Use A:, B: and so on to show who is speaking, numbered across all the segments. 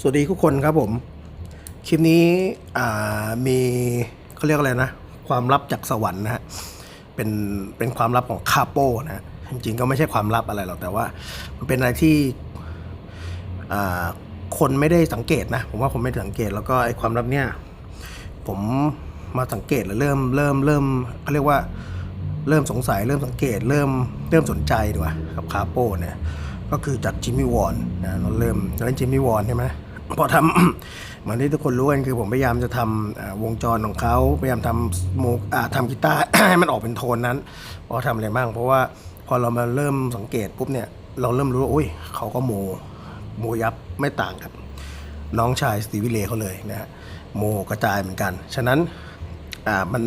A: สวัสดีทุกคนครับผม คลิปนี้มีเขาเรียกอะไรนะ ความลับจากสวรรค์นะฮะเป็นเป็นความลับของคาโป้นะฮะจริงๆก็ไม่ใช่ความลับอะไรหรอกแต่ว่า มันเป็นอะไรที่คนไม่ได้สังเกตนะ ผมว่าคนไม่ได้สังเกตแล้วก็ไอ้ความลับเนี่ยผมมาสังเกตแล้วเริ่มเริ่มเริ่มเขาเรียกว่าเริ่มสงสัยเริ่มสังเกต เริ่มเริ่มสนใจดีกว่ากับคาโป้เนี่ยก็คือจากจิมมี่วอนนะเราเริ่มตอนนั้นจิมมี่วอนใช่ไหม พอทำเหมือนที่ทุกคนรู้กันคือผมพยายามจะทำวงจรของเขาพยายามทำโมอ่ทำกีตาร์ให้มันออกเป็นโทนนั้นพราะทำอะไรบ้างเพราะว่าพอเรามาเริ่มสังเกตปุ๊บเนี่ยเราเริ่มรู้ว่าอุ้ยเขาก็โมโมยับไม่ต่างกับน้องชายสตีวิเลเขาเลยนะฮะโมกระจายเหมือนกัน ฉะนั้นอ่ามัน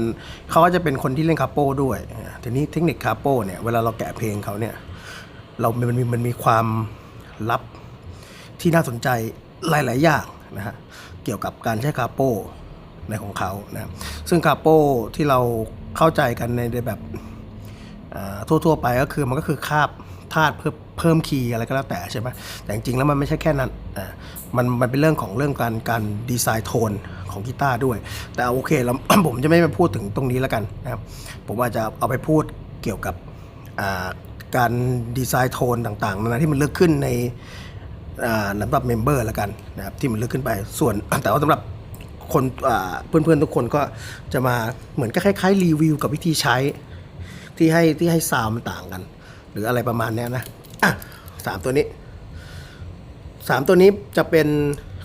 A: เขาก็จะเป็นคนที่เล่นคาโป้ด้วย ทีนี้เทคนิคคาโป้เนี่ยเวลาเราแกะเพลงเขาเนี่ยเรา มันมีมันมีความลับที่น่าสนใจ หลาย ๆ อย่างนะฮะเกี่ยวกับการใช้คาโปในของเขานะซึ่งคาโปที่เราเข้าใจกันในแบบทั่ว ๆ ไปก็คือมันก็คือคาบธาตุเพิ่มเพิ่มคีย์อะไรก็แล้วแต่ใช่ไหมแต่จริง ๆ แล้วมันไม่ใช่แค่นั้นอ่ามันมันเป็นเรื่องของเรื่องการการดีไซน์โทนของกีตาร์ด้วย แต่โอเคเราผมจะไม่ไปพูดถึงตรงนี้แล้วกันนะครับผมว่าจจะเอาไปพูดเกี่ยวกับการดีไซน์โทนต่างๆนานที่มันเลึกขึ้นใน สำหรับเมมเบอร์แล้วกันนะครับที่มันลึกขึ้นไปส่วนแต่ว่าสำหรับคนอ่าเพื่อนๆทุกคนก็จะมาเหมือนก็คล้ายๆรีวิวกับวิธีใช้ที่ให้ที่ให้ซาวมันต่างกัน หรืออะไรประมาณนี้นะอะสามตัวนี้สามตัวนี้จะเป็น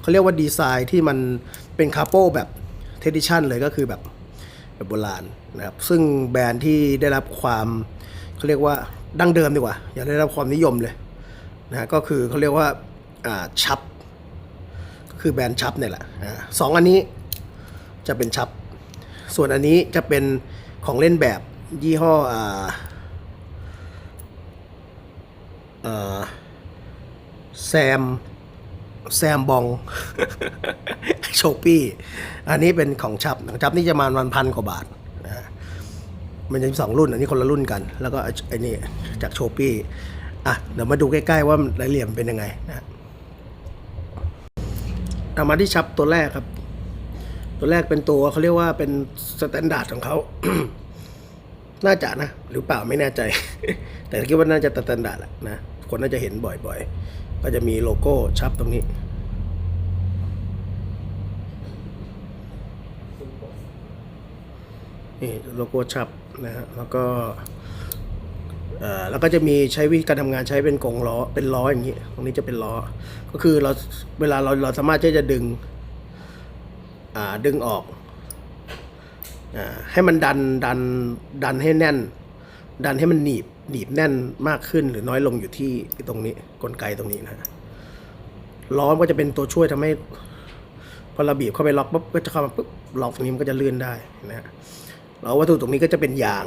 A: เขาเรียกว่าดีไซน์ที่มันเป็นคาโปแบบเทดิชันเลยก็คือแบบแบบโบราณนะครับซึ่งแบรนด์ที่ได้รับความเขาเรียกว่าดั้งเดิมดีกว่า อย่าได้รับความนิยมเลยนะก็คือเขาเรียกว่า ชับก็คือแบรนด์ชับเนี่ยแหละสองอันนี้จะเป็นชับ ส่วนอันนี้จะเป็นของเล่นแบบยี่ห้ออ่าแซมแซมบองโชปี้อันนี้เป็นของชับของชับนี่จะมาวันพันกว่าบาทนะฮะมันจะมีสองรุ่น อันนี้คนละรุ่นกัน แล้วก็ไอ้นี่จากโชปี้อะเดี๋ยวมาดูใกล้ ๆ ว่ารายละเอียดมันเป็นยังไงนะ เอามาที่ชับตัวแรกครับ ตัวแรกเป็นตัวเขาเรียกว่าเป็นสแตนดาร์ดของเขาน่าจะนะ หรือเปล่าไม่แน่ใจ แต่คิดว่าน่าจะสแตนดาร์ดแหละนะ คนน่าจะเห็นบ่อยๆ ก็จะมีโลโก้ชับตรงนี้ นี่โลโก้ชับนะฮะแล้วก็ แล้วก็จะมีใช้วิธีการทำงานใช้เป็นกงล้อเป็นล้ออย่างนี้ตรงนี้จะเป็นล้อ ก็คือเราเวลาเราเราสามารถที่จะดึงดึงออกอให้มันดันดันดันให้แน่น ดันให้มันหนีบหนีบแน่นมากขึ้นหรือน้อยลงอยู่ที่ตรงนี้กลไกตรงนี้นะฮะล้อก็จะเป็นตัวช่วยทำให้พอเราบีบเข้าไปล็อกปุ๊บก็จะเข้ามาปุ๊บล็อกตรงนี้มันก็จะเลื่อนได้นะฮะแล้ววัตถุตรงนี้ก็จะเป็นยาง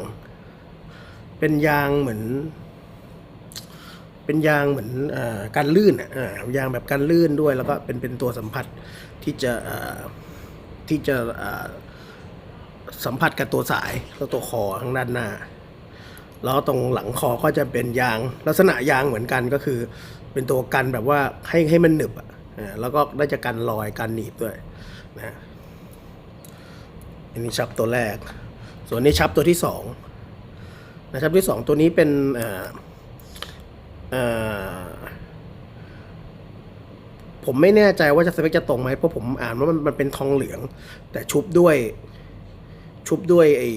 A: เป็นยางเหมือน เป็นยางเหมือนอการลื่นอะยางแบบการลื่นด้วย แล้วก็เป็นเป็นตัวสัมผัสที่จะที่จะสัมผัสกับตัวสายแล้วตัวคอข้างด้านหน้า แล้วตรงหลังคอก็จะเป็นยาง ลักษณะยางเหมือนกันก็คือ เป็นตัวกันแบบว่าให้ให้มันหนึบอะแล้วก็ได้จะกันรอยกันหนีบด้วยนะอันนี้ชับตัวแรก ส่วนนี้ชับตัวที่สอง นะครับที่สองตัวนี้เป็นผมไม่แน่ใจว่าจะสเปคจะตรงไหมเพราะผมอ่านว่ามันมันเป็นทองเหลือง แต่ชุบด้วยชุบด้วยไอ้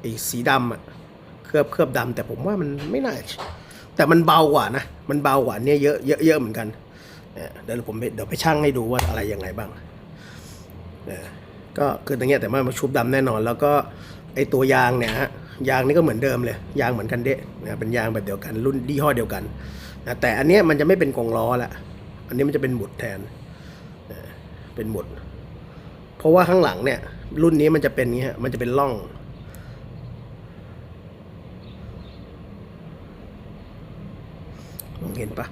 A: ไอ้สีดำอะเคลือบเคลือบดำแต่ผมว่ามันไม่น่าแต่มันเบากว่านะ มันเบากว่าเนี่ยเยอะเยอะเยอะเหมือนกันเดี๋ยวผมเดี๋ยวไปชั่งให้ดูว่าอะไรยังไงบ้างก็คืออย่างเงี้ยแต่ว่ามันชุบดำแน่นอน แล้วก็ไอ้ตัวยางเนี่ยฮะ ยางนี่ก็เหมือนเดิมเลย ยางเหมือนกันเดะนะเป็นยางแบบเดียวกัน รุ่นยี่ห้อเดียวกันนะแต่อันเนี้ยมันจะไม่เป็นกงล้อละอันนี้มันจะเป็นหมุดแทนนะเป็นหมุด เพราะว่าข้างหลังเนี่ย รุ่นนี้มันจะเป็นอย่างงี้ฮะมันจะเป็นร่อง มองเห็นปะ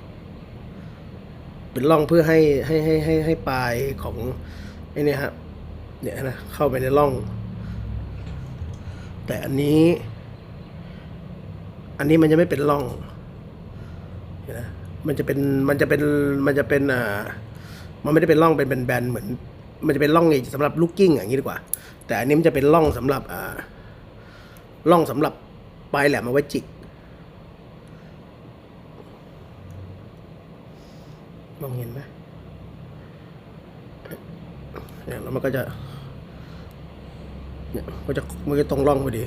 A: เป็นร่องเพื่อให้ให้ให้ให้ให้ปลายของไอ้นี่ฮะเนี่ยนะเข้าไปในร่อง แต่อันนี้ อันนี้มันจะไม่เป็นร่องนไหมมันจะเป็นมันจะเป็นมันจะเป็นอ่ามันไม่ได้เป็นร่องเป็นแบนๆเหมือน มันจะเป็นร่องสำหรับลูกกิ้งอย่างนี้ดีกว่า แต่อันนี้มันจะเป็นร่องสำหรับอ่าร่องสำหรับปลายแหลมเอาไว้จิกมองเห็นไหมเนี่ยแล้วมันก็จะ เนี่ยก็จะมันก็ตรงร่องพอดี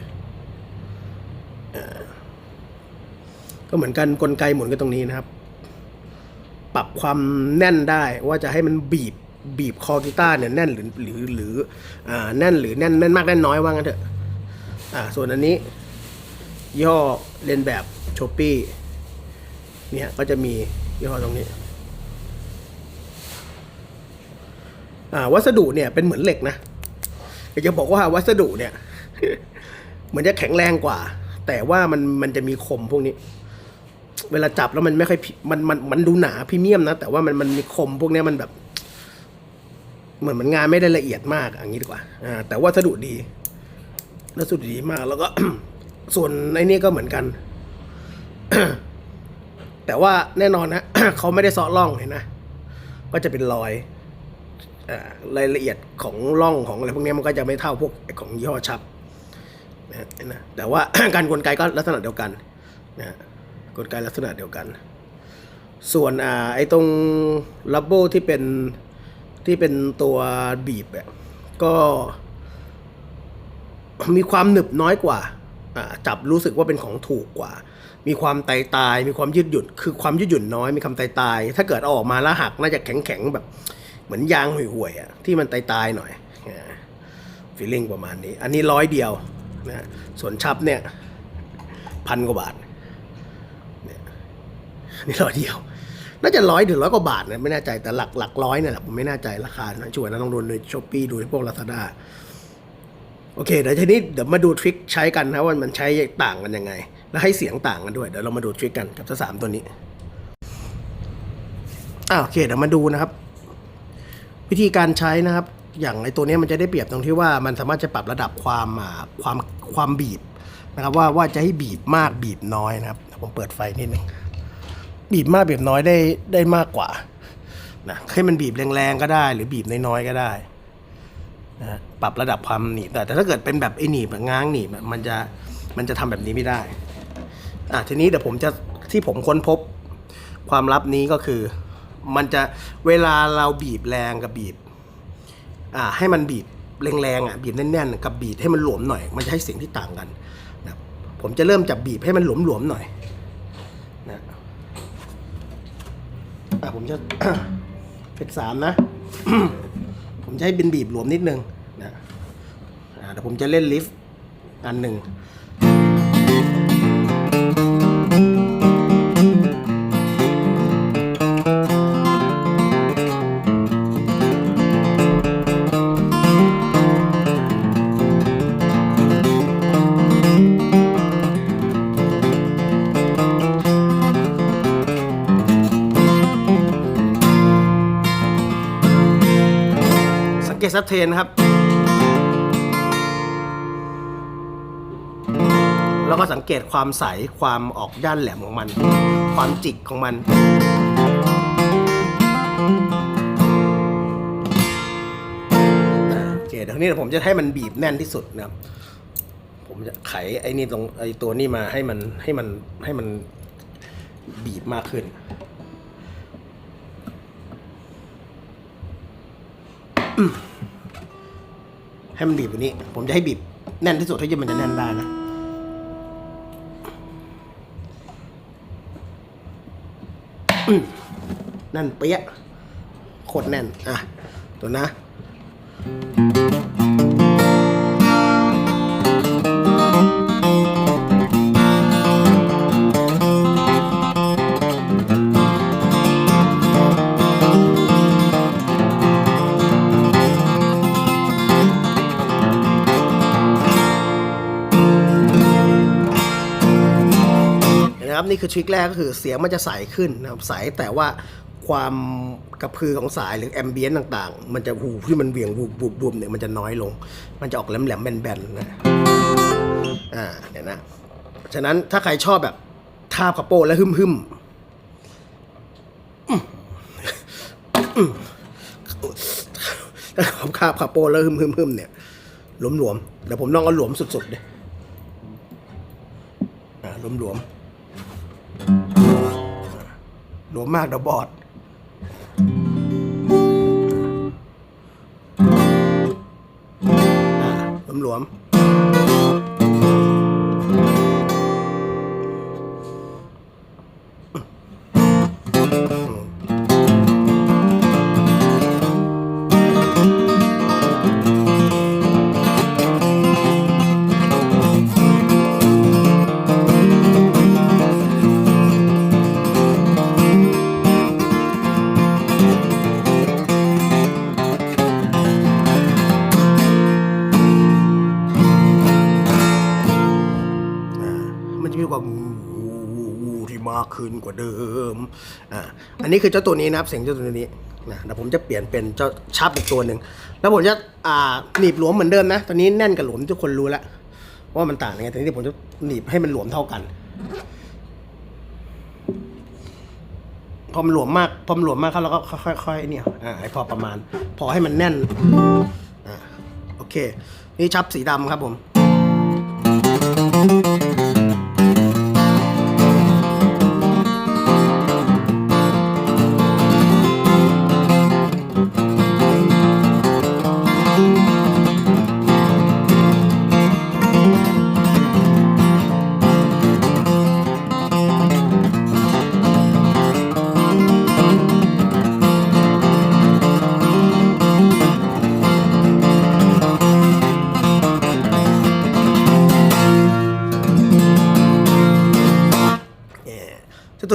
A: ก็เหมือนกันกลไกหมุนกันตรงนี้นะครับ ปรับความแน่นได้ว่าจะให้มันบีบบีบคอกีตาร์เนี่ยแน่นหรือหรือหรืออ่าแน่นหรือแน่นแน่นมากแน่นน้อยว่างั้นเถอะอ่าส่วนอันนี้ย่อเรียนแบบโชปี้เนี่ยก็จะมียี่ห้อตรงนี้อ่าวัสดุเนี่ยเป็นเหมือนเหล็กนะ อยากจะบอกว่าวัสดุเนี่ยเหมือนจะแข็งแรงกว่า แต่ว่ามันมันจะมีคมพวกนี้ เวลาจับแล้วมันไม่ค่อยมันมันมันดูหนาพรีเมียมนะ แต่ว่ามันมันมีคมพวกนี้มันแบบ เหมือนมันงานไม่ได้ละเอียดมากอย่างนี้ดีกว่าอ่า แต่วัสดุดีวัสดุดีมาก แล้วก็ ส่วนไอ้นี่ก็เหมือนกันแต่ว่าแน่นอนนะเขาไม่ได้ซาะร่องเห็นนะก็จะเป็นรอย รายละเอียดของร่องของอะไรพวกนี้มันก็จะไม่เท่าพวกของยี่ห้อชับนะฮะนะแต่ว่าการกลไกก็ลักษณะเดียวกันนะฮะกลไกลักษณะเดียวกัน ส่วนอ่าไอ้ตรงลับโบที่เป็นที่เป็นตัวบีบเนี่ยก็มีความหนึบน้อยกว่า จับรู้สึกว่าเป็นของถูกกว่า มีความไตตาย มีความยืดหยุ่น คือความยืดหยุ่นน้อย มีความไตตาย ถ้าเกิดเอาออกมาแล้วหักน่าจะแข็งแข็งแบบ เหมือนยางห่วยๆอะที่มันตายๆหน่อยฟีลลิ่งประมาณนี้ อันนี้ร้อยเดียวนะส่วนชับเนี่ยพันกว่าบาทเนี่ยนี่ร้อยเดียว น่าจะร้อยถึงร้อยกว่าบาทนะไม่แน่ใจแต่หลักหลักร้อยเนี่ยแหละผมไม่แน่ใจราคานะช่วยนะต้องดูในช้อปปี้ดูในพวกลาซาด้าโอเคเดี๋ยวทีนี้เดี๋ยวมาดูทริคใช้กันนะว่ามันใช้ต่างกันยังไง แล้วให้เสียงต่างกันด้วยเดี๋ยวเรามาดูทริคกันกับสามตัวนี้อ่าโอเคเดี๋ยวมาดูนะครับ วิธีการใช้นะครับ อย่างไอตัวนี้มันจะได้เปรียบตรงที่ว่ามันสามารถจะปรับระดับความความความบีบนะครับว่าว่าจะให้บีบมากบีบน้อยนะครับผมเปิดไฟนิดนึงบีบมากบีบน้อยได้ได้มากกว่านะให้มันบีบแรงๆก็ได้ หรือบีบน้อยๆก็ได้นะปรับระดับความหนีบแต่แต่ถ้าเกิดเป็นแบบไอหนีบแบบง้างหนีบมันจะมันจะทำแบบนี้ไม่ได้อะทีนี้เดี๋ยวผมจะที่ผมค้นพบความลับนี้ก็คือ มันจะเวลาเราบีบแรงกับบีบอ่าให้มันบีบแรงๆอะบีบแน่นๆกับบีบให้มันหลวมหน่อย มันจะให้เสียงที่ต่างกันนะผมจะเริ่มจากบีบให้มันหลวมๆหน่อยนะอะผมจะเป็นสามนะ ผมจะให้เป็นบีบหลวมนิดนึงนะอ่าเดี๋ยวผมจะเล่นลิฟต์อันหนึ่ง ทนครับ แล้วก็สังเกตความใสความออกด้านแหลมของมัน ความจิกของมันโอเคเดี๋ยวนี้ผมจะให้มันบีบแน่นที่สุดนะครับ ผมจะไขไอ้นี่ตรงไอ้ตัวนี้มาให้มันให้มันให้มันบีบมากขึ้น ให้มันบีบกว่านี้ ผมจะให้บีบแน่นที่สุดเท่าที่มันจะแน่นได้นะแน่นเปี้ยะโคตรแน่น อะ ตัวนะ นะครับนี่คือทริคแรกก็คือเสียงมันจะใสขึ้นนะครับใสแต่ว่าความกระพือของสายหรือแอมเบียนต่างๆ มันจะหูที่มันเวียงวูบวูบวูบเนี่ยมันจะน้อยลง มันจะออกแหลมแหลมแบนๆนะอ่าเนี่ยนะ ฉะนั้นถ้าใครชอบแบบทาบกระโปงและหึมหึมๆอืมถ้าคาบคาโปแล้วฮึมฮึมฮึมเนี่ยหลวมๆเดี๋ยวผมลองเอาหลวมสุดๆเลยอ่าหลวมหลวม มากเดี๋ยวบอดหลวมๆ มันจะมีความวูวูวูที่มากขึ้นกว่าเดิม อ่า อันนี้คือเจ้าตัวนี้นะครับ เสียงเจ้าตัวนี้นะเดี๋ยวผมจะเปลี่ยนเป็นเจ้าชับอีกตัวหนึ่ง แล้วผมจะอ่าหนีบหลวมเหมือนเดิมนะ ตอนนี้แน่นกับหลวมทุกคนรู้แล้วว่ามันต่างยังไงแต่นี้ผมจะหนีบให้มันหลวมเท่ากัน พอมันหลวมมาก พอมันหลวมมากเขาเราก็ค่อยๆเนี่ย อ่าให้พอประมาณ พอให้มันแน่น อ่า โอเค นี่ชับสีดำครับผม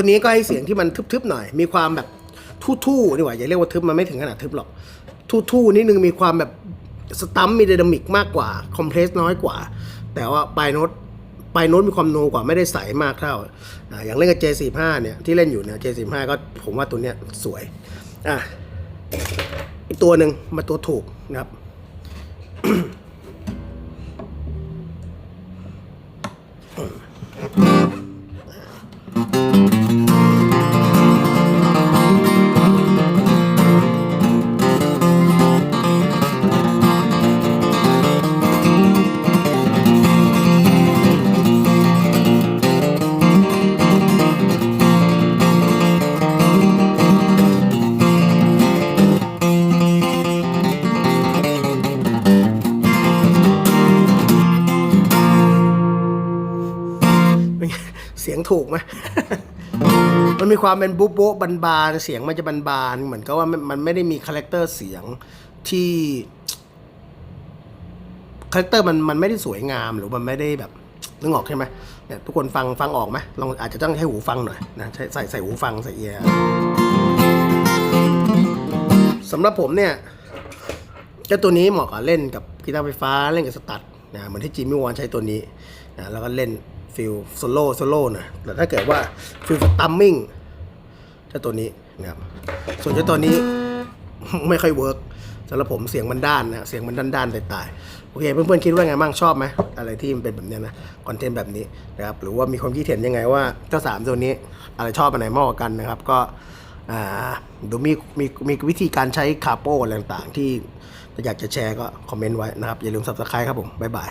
A: นี้ก็ให้เสียงที่มันทึบๆหน่อย มีความแบบทู่ๆดีกว่าอย่าเรียกว่าทึบมันไม่ถึงขนาดทึบหรอก ทู่ๆนิดนึงมีความแบบสตัมมีไดนามิกมากกว่าคอมเพรสน้อยกว่า แต่ว่าปลายโน้ตปลายโน้ตมีความโนกว่าไม่ได้ใสมากเท่าอ่าอย่างเล่นกับ J45 เนี่ยที่เล่นอยู่เนี่ย J45 ก็ผมว่าตัวเนี้ยสวยอะอีกตัวหนึ่งมาตัวถูกนะครับ กไหมมันมีความเป็นบุ๊บโบ๊ะบานบานๆเสียงมันจะบานบานๆเหมือนกับว่ามันมันไม่ได้มีคาแรคเตอร์เสียงที่คาแรคเตอร์มันมันไม่ได้สวยงามหรือมันไม่ได้แบบนึกออกใช่ไหมเนี่ยทุกคนฟังฟังออกไหมลองอาจจะต้องใช้หูฟังหน่อยนะใช้ใส่ใส่หูฟังใส่เอียร์สำหรับผมเนี่ยเจ้าตัวนี้เหมาะกับเล่นกับกีตาร์ไฟฟ้าเล่นกับสตัดนะเหมือนที่จิมมี่วอนใช้ตัวนี้นะแล้วก็เล่น ฟิลโซโล่โซโล่นะแต่ถ้าเกิดว่าฟิลตัมมิ่งเจ้าตัวนี้นะครับส่วนจ้าตัวนี้ไม่ค่อยเวิร์กสำหรับผมเสียงมันด้านนะเสียงมันด้านด้านตายๆโอเค เพื่อนๆคิดว่าไงบ้างชอบไหมอะไรที่มันเป็นแบบนี้นะคอนเทนต์แบบนี้นะครับหรือว่ามีความคิดเห็นยังไงว่าเจ้าสามตัวนี้อะไรชอบอันไหนมากกว่ากันนะครับก็อ่าดูมีมีมีวิธีการใช้คาโป้อะไรต่างๆ ที่อยากจะแชร์ก็คอมเมนต์ไว้นะครับ อย่าลืม subscribe ครับผม บ๊ายบาย